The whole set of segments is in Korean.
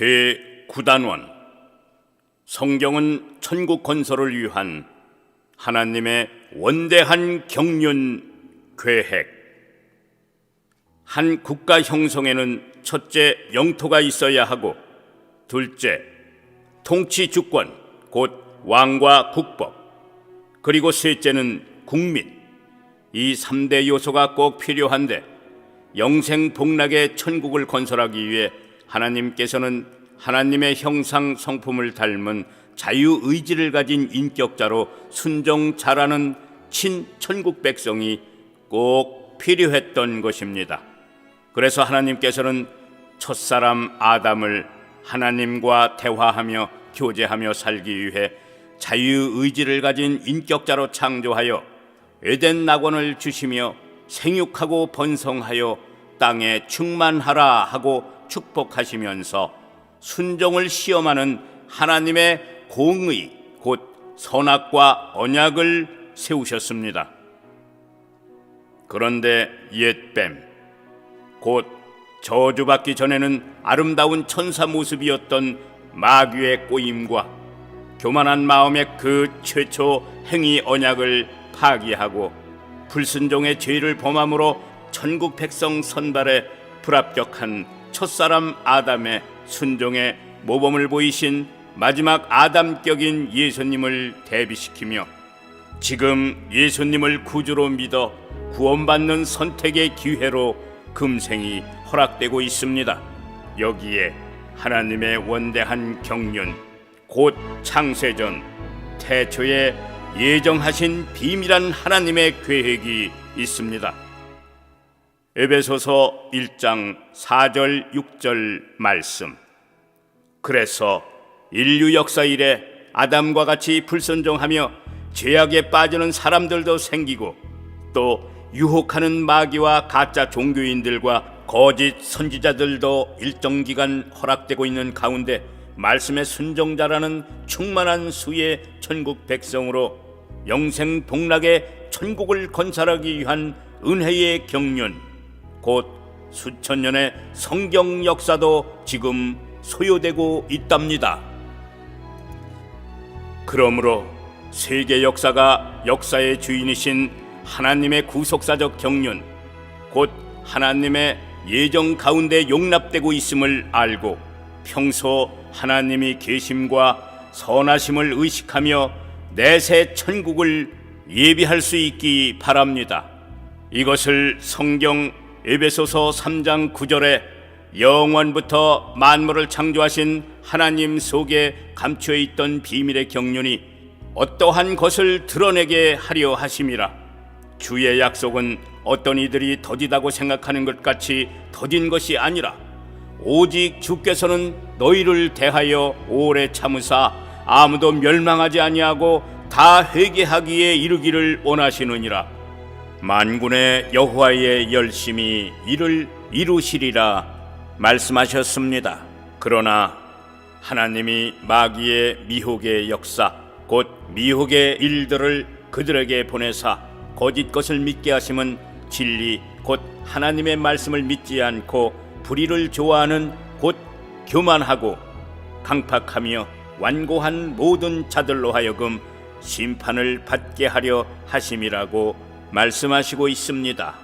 제 9단원. 성경은 천국 건설을 위한 하나님의 원대한 경륜 계획 한 국가 형성에는 첫째 영토가 있어야 하고 둘째 통치 주권 곧 왕과 국법 그리고 셋째는 국민. 이 3대 요소가 꼭 필요한데 영생 복락의 천국을 건설하기 위해 하나님께서는 하나님의 형상 성품을 닮은 자유 의지를 가진 인격자로 순종 잘하는 친천국 백성이 꼭 필요했던 것입니다. 그래서 하나님께서는 첫사람 아담을 하나님과 대화하며 교제하며 살기 위해 자유 의지를 가진 인격자로 창조하여 에덴 낙원을 주시며 생육하고 번성하여 땅에 충만하라 하고 축복하시면서 순종을 시험하는 하나님의 공의 곧 선악과 언약을 세우셨습니다. 그런데 옛뱀 곧 저주받기 전에는 아름다운 천사 모습이었던 마귀의 꼬임과 교만한 마음의 그 최초 행위 언약을 파기하고 불순종의 죄를 범함으로 천국 백성 선발에 불합격한 첫사람 아담의 순종의 모범을 보이신 마지막 아담격인 예수님을 대비시키며 지금 예수님을 구주로 믿어 구원받는 선택의 기회로 금생이 허락되고 있습니다. 여기에 하나님의 원대한 경륜, 곧 창세전, 태초에 예정하신 비밀한 하나님의 계획이 있습니다. 에베소서 1장 4절 6절 말씀. 그래서 인류 역사 이래 아담과 같이 불순종하며 죄악에 빠지는 사람들도 생기고 또 유혹하는 마귀와 가짜 종교인들과 거짓 선지자들도 일정 기간 허락되고 있는 가운데 말씀의 순종자라는 충만한 수의 천국 백성으로 영생 복락의 천국을 건설하기 위한 은혜의 경륜 곧 수천 년의 성경 역사도 지금 소요되고 있답니다. 그러므로 세계 역사가 역사의 주인이신 하나님의 구속사적 경륜, 곧 하나님의 예정 가운데 용납되고 있음을 알고 평소 하나님이 계심과 선하심을 의식하며 내세 천국을 예비할 수 있기 바랍니다. 이것을 성경 에베소서 3장 9절에 영원부터 만물을 창조하신 하나님 속에 감추어 있던 비밀의 경륜이 어떠한 것을 드러내게 하려 하심이라. 주의 약속은 어떤 이들이 더디다고 생각하는 것 같이 더딘 것이 아니라 오직 주께서는 너희를 대하여 오래 참으사 아무도 멸망하지 아니하고 다 회개하기에 이르기를 원하시느니라. 만군의 여호와의 열심히 이를 이루시리라 말씀하셨습니다. 그러나 하나님이 마귀의 미혹의 역사 곧 미혹의 일들을 그들에게 보내사 거짓 것을 믿게 하심은 진리 곧 하나님의 말씀을 믿지 않고 불의를 좋아하는 곧 교만하고 강팍하며 완고한 모든 자들로 하여금 심판을 받게 하려 하심이라고 말씀하시고 있습니다.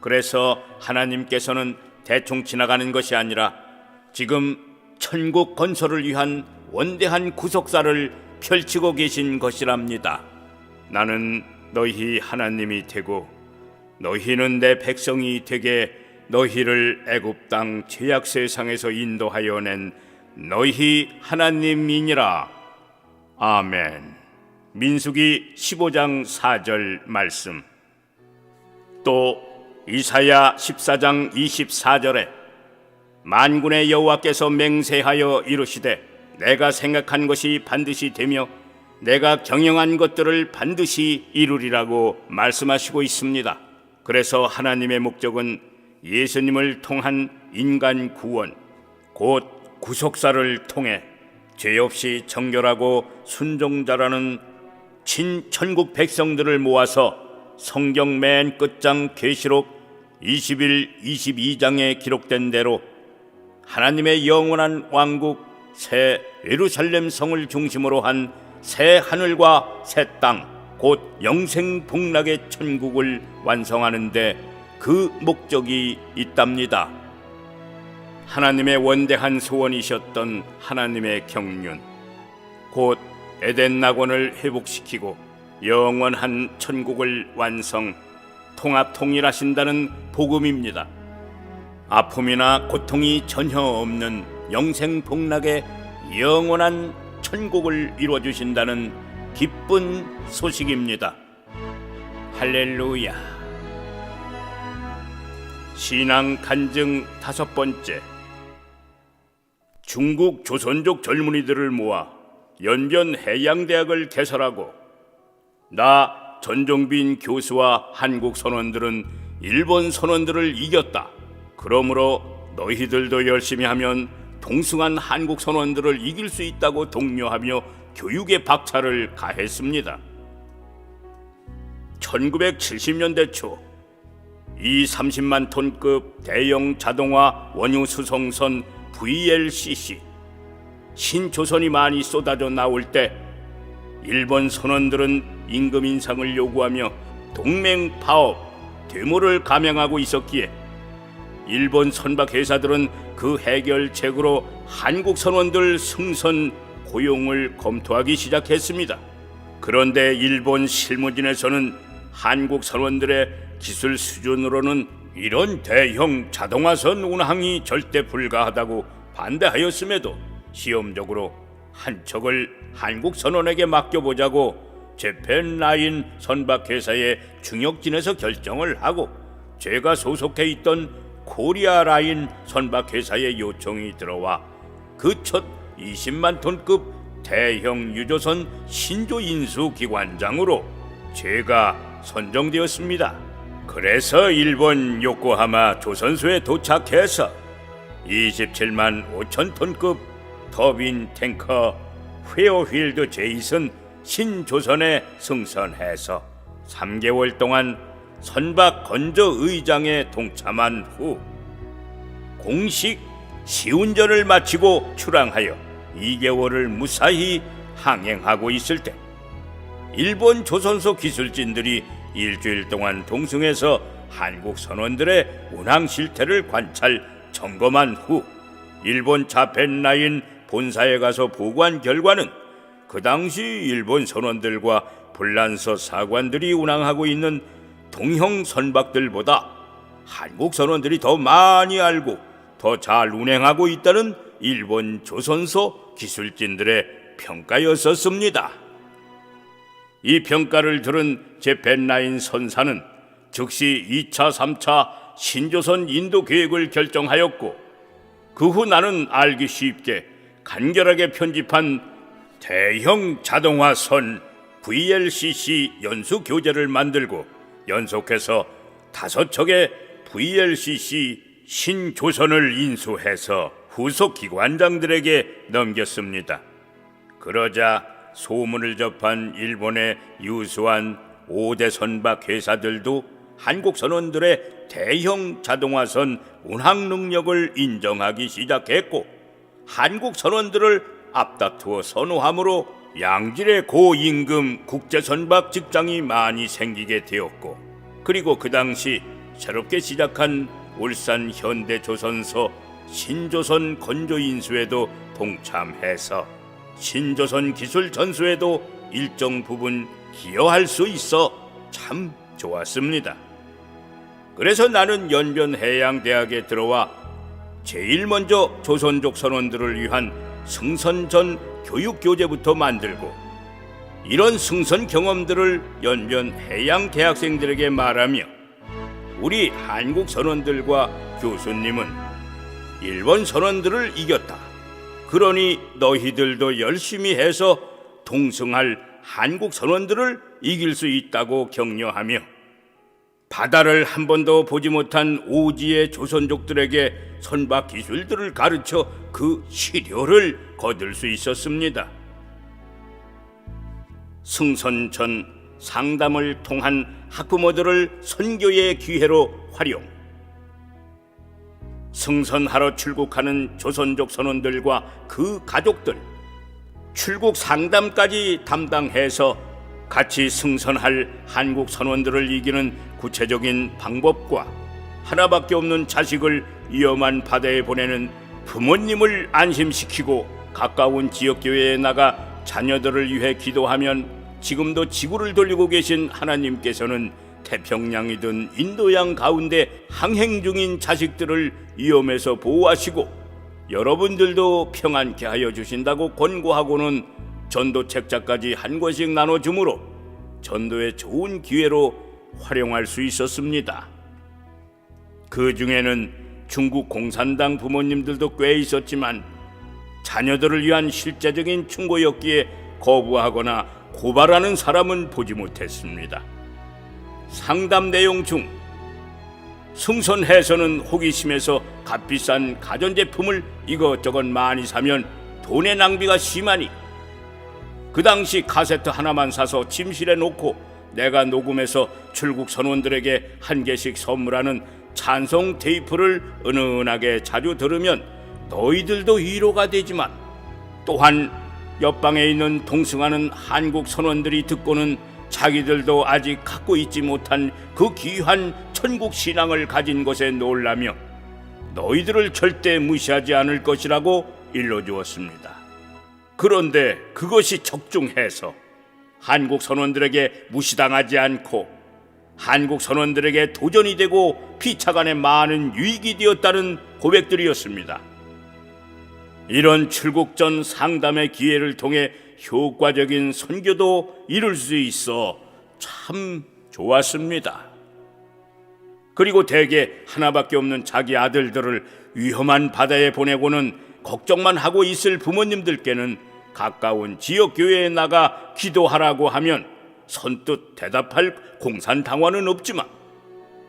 그래서 하나님께서는 대충 지나가는 것이 아니라 지금 천국 건설을 위한 원대한 구속사를 펼치고 계신 것이랍니다. 나는 너희 하나님이 되고 너희는 내 백성이 되게 너희를 애굽 땅 죄악 세상에서 인도하여 낸 너희 하나님이니라. 아멘. 민수기 15장 4절 말씀. 또 이사야 14장 24절에 만군의 여호와께서 맹세하여 이르시되 내가 생각한 것이 반드시 되며 내가 경영한 것들을 반드시 이루리라고 말씀하시고 있습니다. 그래서 하나님의 목적은 예수님을 통한 인간 구원, 곧 구속사를 통해 죄 없이 정결하고 순종자라는 친 천국 백성들을 모아서 성경 맨 끝장 계시록 21, 22장에 기록된 대로 하나님의 영원한 왕국 새 예루살렘 성을 중심으로 한 새 하늘과 새 땅, 곧 영생 복락의 천국을 완성하는데 그 목적이 있답니다. 하나님의 원대한 소원이셨던 하나님의 경륜, 곧 에덴 낙원을 회복시키고 영원한 천국을 완성, 통합 통일하신다는 복음입니다. 아픔이나 고통이 전혀 없는 영생 복락의 영원한 천국을 이루어 주신다는 기쁜 소식입니다. 할렐루야. 신앙 간증 다섯 번째. 중국 조선족 젊은이들을 모아 연변 해양대학을 개설하고 나 전종빈 교수와 한국 선원들은 일본 선원들을 이겼다. 그러므로 너희들도 열심히 하면 동승한 한국 선원들을 이길 수 있다고 독려하며 교육의 박차를 가했습니다. 1970년대 초이 30만 톤급 대형 자동화 원유 수송선 VLCC 신조선이 많이 쏟아져 나올 때 일본 선원들은 임금 인상을 요구하며 동맹 파업 데모를 감행하고 있었기에 일본 선박 회사들은 그 해결책으로 한국 선원들 승선 고용을 검토하기 시작했습니다. 그런데 일본 실무진에서는 한국 선원들의 기술 수준으로는 이런 대형 자동화선 운항이 절대 불가하다고 반대하였음에도 시험적으로 한 척을 한국 선원에게 맡겨보자고 재팬 라인 선박 회사의 중역진에서 결정을 하고 제가 소속해 있던 코리아 라인 선박 회사의 요청이 들어와 그 첫 20만 톤급 대형 유조선 신조 인수 기관장으로 제가 선정되었습니다. 그래서 일본 요코하마 조선소에 도착해서 27만 5천 톤급 터빈 탱커 휘어휠드 제이슨 신조선에 승선해서 3개월 동안 선박 건조 의장에 동참한 후 공식 시운전을 마치고 출항하여 2개월을 무사히 항행하고 있을 때 일본 조선소 기술진들이 일주일 동안 동승해서 한국 선원들의 운항 실태를 관찰 점검한 후 일본 자펜 라인 본사에 가서 보고한 결과는 그 당시 일본 선원들과 불란서 사관들이 운항하고 있는 동형 선박들보다 한국 선원들이 더 많이 알고 더 잘 운행하고 있다는 일본 조선소 기술진들의 평가였었습니다. 이 평가를 들은 제펜라인 선사는 즉시 2차, 3차 신조선 인도 계획을 결정하였고 그 후 나는 알기 쉽게 간결하게 편집한 대형 자동화 선 VLCC 연수 교재를 만들고 연속해서 다섯 척의 VLCC 신조선을 인수해서 후속 기관장들에게 넘겼습니다. 그러자 소문을 접한 일본의 유수한 5대 선박 회사들도 한국 선원들의 대형 자동화선 운항 능력을 인정하기 시작했고 한국 선원들을 앞다투어 선호함으로 양질의 고임금 국제 선박 직장이 많이 생기게 되었고 그리고 그 당시 새롭게 시작한 울산 현대조선소 신조선 건조 인수에도 동참해서 신조선 기술 전수에도 일정 부분 기여할 수 있어 참 좋았습니다. 그래서 나는 연변 해양대학에 들어와 제일 먼저 조선족 선원들을 위한 승선 전 교육 교재부터 만들고 이런 승선 경험들을 연변 해양 대학생들에게 말하며 우리 한국 선원들과 교수님은 일본 선원들을 이겼다. 그러니 너희들도 열심히 해서 동승할 한국 선원들을 이길 수 있다고 격려하며 바다를 한 번도 보지 못한 오지의 조선족들에게 선박 기술들을 가르쳐 그 시료를 거둘 수 있었습니다. 승선 전 상담을 통한 학부모들을 선교의 기회로 활용. 승선하러 출국하는 조선족 선원들과 그 가족들, 출국 상담까지 담당해서 같이 승선할 한국 선원들을 이기는 구체적인 방법과 하나밖에 없는 자식을 위험한 바다에 보내는 부모님을 안심시키고 가까운 지역교회에 나가 자녀들을 위해 기도하면 지금도 지구를 돌리고 계신 하나님께서는 태평양이든 인도양 가운데 항행 중인 자식들을 위험에서 보호하시고 여러분들도 평안케 하여 주신다고 권고하고는 전도 책자까지 한 권씩 나눠주므로 전도의 좋은 기회로 활용할 수 있었습니다. 그 중에는 중국 공산당 부모님들도 꽤 있었지만 자녀들을 위한 실제적인 충고였기에 거부하거나 고발하는 사람은 보지 못했습니다. 상담 내용 중 승선해서는 호기심에서 값비싼 가전제품을 이것저것 많이 사면 돈의 낭비가 심하니 그 당시 카세트 하나만 사서 침실에 놓고 내가 녹음해서 출국 선원들에게 한 개씩 선물하는 찬송 테이프를 은은하게 자주 들으면 너희들도 위로가 되지만 또한 옆방에 있는 동승하는 한국 선원들이 듣고는 자기들도 아직 갖고 있지 못한 그 귀한 천국 신앙을 가진 것에 놀라며 너희들을 절대 무시하지 않을 것이라고 일러주었습니다. 그런데 그것이 적중해서 한국 선원들에게 무시당하지 않고 한국 선원들에게 도전이 되고 피차간에 많은 유익이 되었다는 고백들이었습니다. 이런 출국 전 상담의 기회를 통해 효과적인 선교도 이룰 수 있어 참 좋았습니다. 그리고 대개 하나밖에 없는 자기 아들들을 위험한 바다에 보내고는 걱정만 하고 있을 부모님들께는 가까운 지역 교회에 나가 기도하라고 하면 선뜻 대답할 공산 당원은 없지만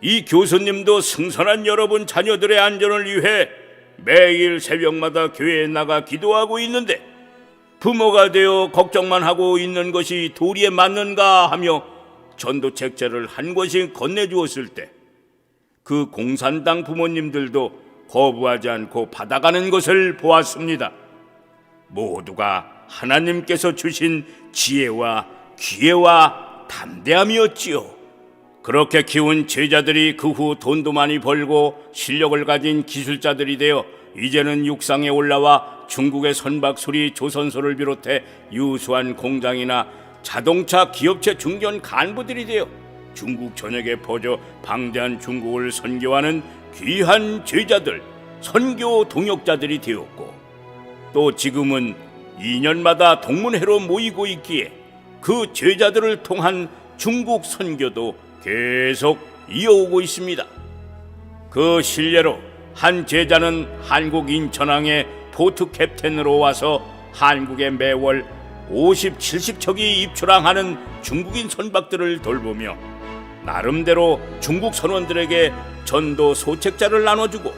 이 교수님도 승선한 여러분 자녀들의 안전을 위해 매일 새벽마다 교회에 나가 기도하고 있는데 부모가 되어 걱정만 하고 있는 것이 도리에 맞는가 하며 전도 책자를 한 권씩 건네주었을 때 그 공산당 부모님들도 거부하지 않고 받아가는 것을 보았습니다. 모두가 하나님께서 주신 지혜와 기회와 담대함이었지요. 그렇게 키운 제자들이 그 후 돈도 많이 벌고 실력을 가진 기술자들이 되어 이제는 육상에 올라와 중국의 선박소리 조선소를 비롯해 유수한 공장이나 자동차 기업체 중견 간부들이 되어 중국 전역에 퍼져 방대한 중국을 선교하는 귀한 제자들, 선교 동역자들이 되었고 또 지금은 2년마다 동문회로 모이고 있기에 그 제자들을 통한 중국 선교도 계속 이어오고 있습니다. 그 실례로 한 제자는 한국 인천항에 보트 캡틴으로 와서 한국에 매월 50, 70척이 입출항하는 중국인 선박들을 돌보며 나름대로 중국 선원들에게 전도 소책자를 나눠주고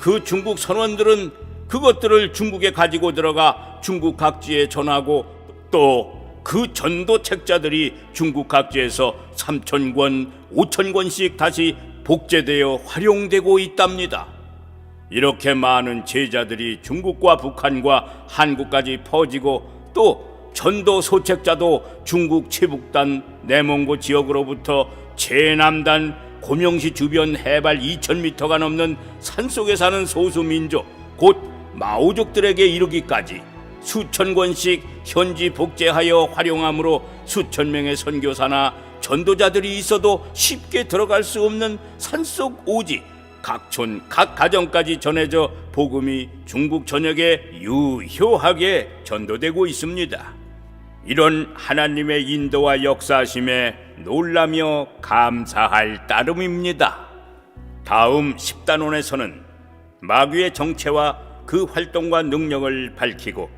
그 중국 선원들은 그것들을 중국에 가지고 들어가 중국 각지에 전하고 또 그 전도 책자들이 중국 각지에서 3천 권, 5천 권씩 다시 복제되어 활용되고 있답니다. 이렇게 많은 제자들이 중국과 북한과 한국까지 퍼지고 또 전도 소책자도 중국 최북단 내몽고 지역으로부터 제남단 고명시 주변 해발 2,000m가 넘는 산속에 사는 소수 민족 곧 마오족들에게 이르기까지 수천 권씩 현지 복제하여 활용함으로 수천 명의 선교사나 전도자들이 있어도 쉽게 들어갈 수 없는 산속 오지 각촌 각 가정까지 전해져 복음이 중국 전역에 유효하게 전도되고 있습니다. 이런 하나님의 인도와 역사심에 놀라며 감사할 따름입니다. 다음 10단원에서는 마귀의 정체와 그 활동과 능력을 밝히고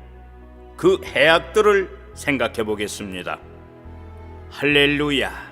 그 해악들을 생각해 보겠습니다. 할렐루야.